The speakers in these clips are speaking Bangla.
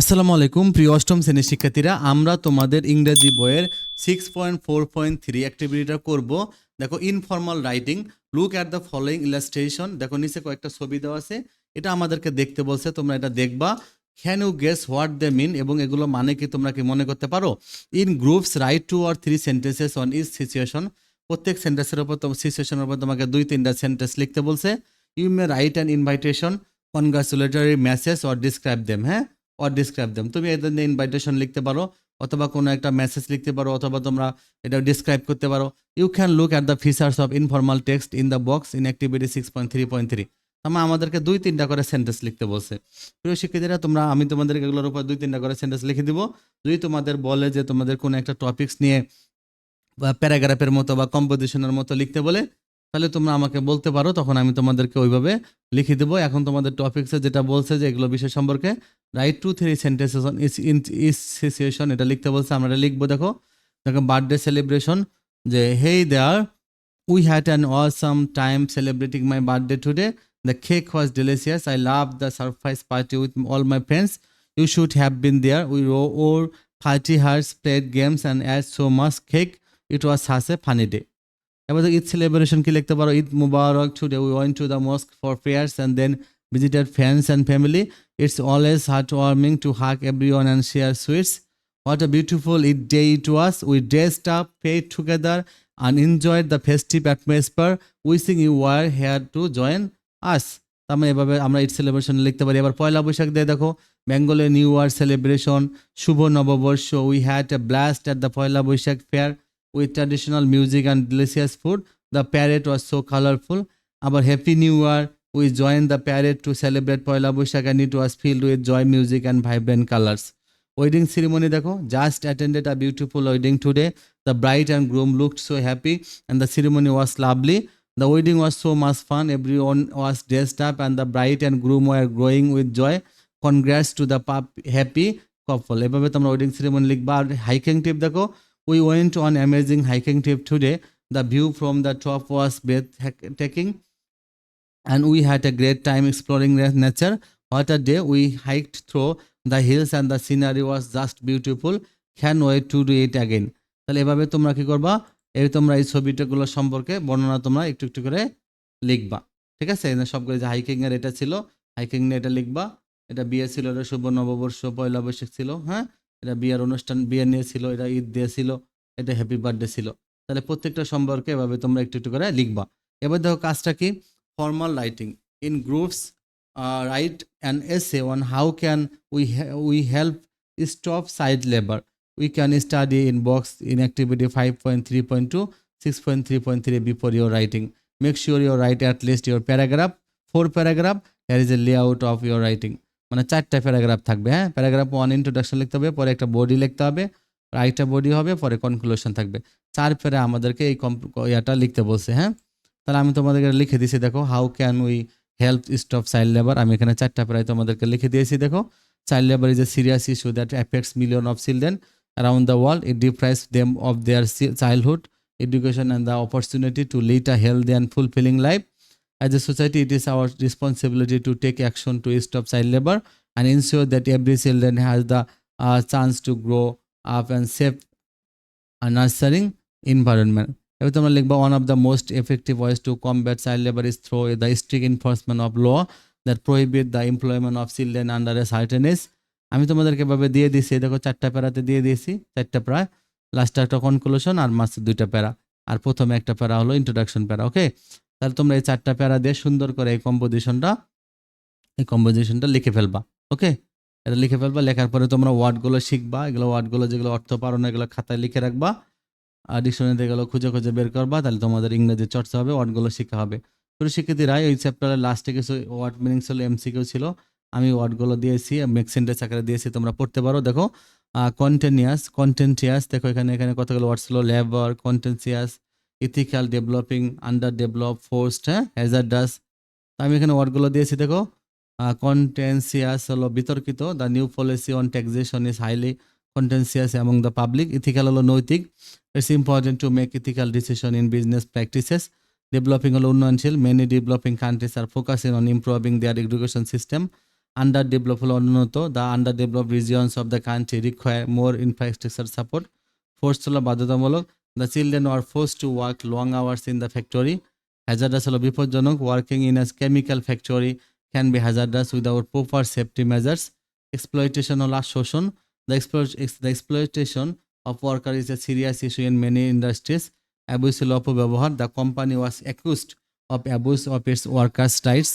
আসসালামু আলাইকুম, প্রিয় অষ্টম শ্রেণির শিক্ষার্থীরা, আমরা তোমাদের ইংরেজি বইয়ের six point four point three অ্যাক্টিভিটিটা করব। দেখো informal writing look at the following illustration দেখো, নিচে কয়েকটা ছবি দেওয়া আছে, এটা আমাদেরকে দেখতে বলছে, তোমরা এটা দেখবা। Can you guess what they mean এবং এগুলো মানে কি, তোমরা কি মনে করতে পারো? In groups write two or three sentences on each situation প্রত্যেক সেন্টেন্সের উপর তোমার সিচুয়েশনের উপর তোমাকে দুই, তিনটা সেন্টেন্স লিখতে বলছে। You may write an invitation congratulatory message or describe them হ্যাঁ? অর ডিসক্রাইব দেম তুমি এদের নিয়ে ইনভাইটেশন লিখতে পারো, অথবা কোনো একটা মেসেজ লিখতে পারো, অথবা তোমরা এটা ডিসক্রাইব করতে পারো। You can look at the features of informal text in the box in activity six point three point three আমার আমাদেরকে দুই তিনটা করে সেন্টেন্স লিখতে বলছে। প্রিয় শিক্ষার্থীরা, তোমরা, আমি তোমাদেরকে এগুলোর উপর দুই তিনটা করে সেন্টেন্স লিখে দিব। যদি তোমাদের বলে যে তোমাদের কোনো একটা টপিক্স নিয়ে বা প্যারাগ্রাফের মতো বা কম্পোজিশনের মতো লিখতে বলে, তাহলে তোমরা আমাকে বলতে পারো, তখন আমি তোমাদেরকে ওইভাবে লিখে দেবো। এখন তোমাদের টপিক্সে যেটা বলছে যে এগুলো বিষয় সম্পর্কে write two three sentences on is in is situation এটা লিখতে বলছে, আমরা এটা লিখব, দেখো। দেখো বার্থডে সেলিব্রেশন যে hey there we had an awesome time celebrating my birthday today the cake was delicious I love the surprise party with all my friends you should have been there we wore our party hats played games and ate so much cake it was such a funny day এবার ঈদ সেলিব্রেশন কি লিখতে পারো Eid Mubarak today we went to the mosque for prayers and then visited friends and family. It's always heartwarming to hug everyone and share sweets. What a beautiful day it was. We dressed up, played together, and enjoyed the festive atmosphere. Wishing you were here to join us. তার মানে এভাবে আমরা ঈদ সেলিব্রেশন লিখতে পারি এবার পয়লা বৈশাখ দিয়ে দেখো বেঙ্গলে নিউ ইয়ার সেলিব্রেশন শুভ নববর্ষ we had a blast at the Poila Boishakh fair with traditional music and delicious food the parade was so colourful আবার happy new year we joined the parade to celebrate Poila Boishakh and it was filled with joy, music and vibrant colors. Wedding ceremony দেখো just attended a beautiful wedding today. The bride and groom looked so happy and the ceremony was lovely. The wedding was so much fun. Everyone was dressed up and the bride and groom were glowing with joy. Congrats to the happy couple. এভাবে তোমরা ওয়েডিং সেরিমনি লিখবা আর হাইকিং ট্রিপ দেখো went on amazing hiking trip today the view from the top was breathtaking and we had a great time exploring the nature. What a day! We hiked through the hills, and the scenery was just beautiful. Can wait to do it again. তাহলে এভাবে তোমরা কি করবা এই তোমরা এই ছবিটাগুলো সম্পর্কে বর্ণনা তোমরা একটু একটু করে লিখবা ঠিক আছে সবগুলো যে হাইকিং এর এটা ছিল হাইকিং নিয়ে এটা লিখবা এটা বিয়ে ছিল, এটা শুভ নববর্ষ, পয়লা বৈশাখ ছিল হ্যাঁ এটা বিয়ের অনুষ্ঠান, বিয়ে নিয়েছিল, এটা ঈদ দিয়েছিল, এটা হ্যাপি বার্থডে ছিল। তাহলে প্রত্যেকটা সম্পর্কে এভাবে তোমরা একটু একটু করে লিখবা। এবার দেখো কাজটা কি? Formal writing in groups write an essay on how can we we help stop child labour we can study in box in activity five point three point two six point three point three before your writing make sure your write at least your paragraph four paragraph here is a layout of your writing মানে চারটা প্যারাগ্রাফ থাকবে হ্যাঁ? প্যারাগ্রাফ ওয়ান ইন্ট্রোডাকশন লিখতে হবে, পরে একটা বডি লিখতে হবে রাইটটা বডি হবে, পরে কনক্লুশন থাকবে। চার প্যারা আমাদেরকে এই কম- ইয়াটা লিখতে বলছে হ্যাঁ? তাহলে আমি তোমাদেরকে লিখে দিয়েছি দেখো how can we help stop child labour আমি এখানে চারটা প্রায় তোমাদেরকে লিখে দিয়েছি, দেখো। Child labour is a serious issue that affects million of children around the world it deprives them of their childhood education and the opportunity to lead a healthy and fulfilling life. As a society, it is our responsibility to take action to stop child labor and ensure that every children has the uh, chance to grow up and safe and nurturing environment. এবার তোমরা লিখবা one of the most effective ways to combat child labour is through the strict enforcement of law that prohibit the employment of children under a certain আমি তোমাদেরকে এভাবে দিয়ে দিয়েছি দেখো চারটা প্যারাতে দিয়ে দিয়েছি চারটা প্যারা। লাস্টে একটা কনক্লুশন আর মাঝে দুইটা প্যারা। আর প্রথমে একটা প্যারা হলো ইন্ট্রোডাকশন প্যারা ওকে তাহলে তোমরা এই চারটা প্যারা দিয়ে সুন্দর করে এই কম্পোজিশনটা এই কম্পোজিশনটা লিখে ফেলবা ওকে এটা লিখে ফেলবা, লেখার পরে তোমরা ওয়ার্ডগুলো শিখবা, এগুলো ওয়ার্ডগুলো যেগুলো অর্থ পারো না এগুলো খাতায় লিখে রাখবা, আর ডিকশনারিতে গেলো খুঁজে খুঁজে বের করবা, তাহলে তোমাদের ইংরেজি চর্চা হবে, ওয়ার্ডগুলো শেখা হবে। পুরো শিক্ষার্থীরা, এই চ্যাপ্টারের লাস্টে কিছু ওয়ার্ড মিনিং ছিল এমসিকিউ ছিল, আমি ওয়ার্ডগুলো দিয়েছি মেক্সেন্টেজ আকারে দিয়েছি, তোমরা পড়তে পারো, দেখো কন্টেনিয়াস কন্টেন্টিয়াস দেখো এখানে এখানে কতগুলো ওয়ার্ড ছিল labour contentious ethical developing under develop forced হ্যাঁ হ্যাজার্ডাস আমি এখানে ওয়ার্ডগুলো দিয়েছি, দেখো। কন্টেন্সিয়াস হলো বিতর্কিত। The new policy on taxation is highly contentious among the public ethical হলো নৈতিক। It's important to make ethical decision in business practices developing হলো উন্নয়নশীল। Many developing countries are focusing on improving their education system under develop হলো অনুন্নত। The under develop regions of the country require more infrastructure support force হলো বাধ্যতামূলক। The children are force to work long hours in the factory hazardous হলো বিপজ্জনক। Working in a chemical factory can be hazardous without proper safety measures exploitation হলো শোষণ the exploitation of worker is a serious issue in many industries abuse হলো অপব্যবহার। The company was accused of abuse of its workers rights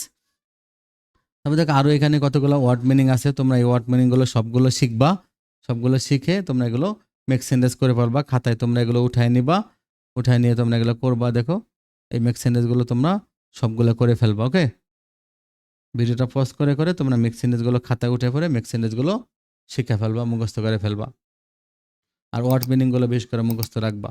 তারপর দেখো আরও এখানে কতগুলো ওয়ার্ড মিনিং আছে। তোমরা এই ওয়ার্ড মিনিংগুলো সবগুলো শিখবা। সবগুলো শিখে তোমরা এগুলো মেক সেন্টেন্স করে পারবা খাতায় তোমরা এগুলো উঠাই নিবা, উঠায় নিয়ে তোমরা এগুলো করবা, দেখো। এই মেক সেন্টেন্সগুলো তোমরা সবগুলো করে ফেলবা ওকে ভিডিওটা পজ করে করে তোমরা মেক সেন্টেন্সগুলো খাতায় উঠে পড়ে মেক সেন্টেন্সগুলো শিখে ফেলবা, মুখস্থ করে ফেলবা। আর ওয়ার্ড মিনিংগুলো বেশ করে মুখস্থ রাখবা।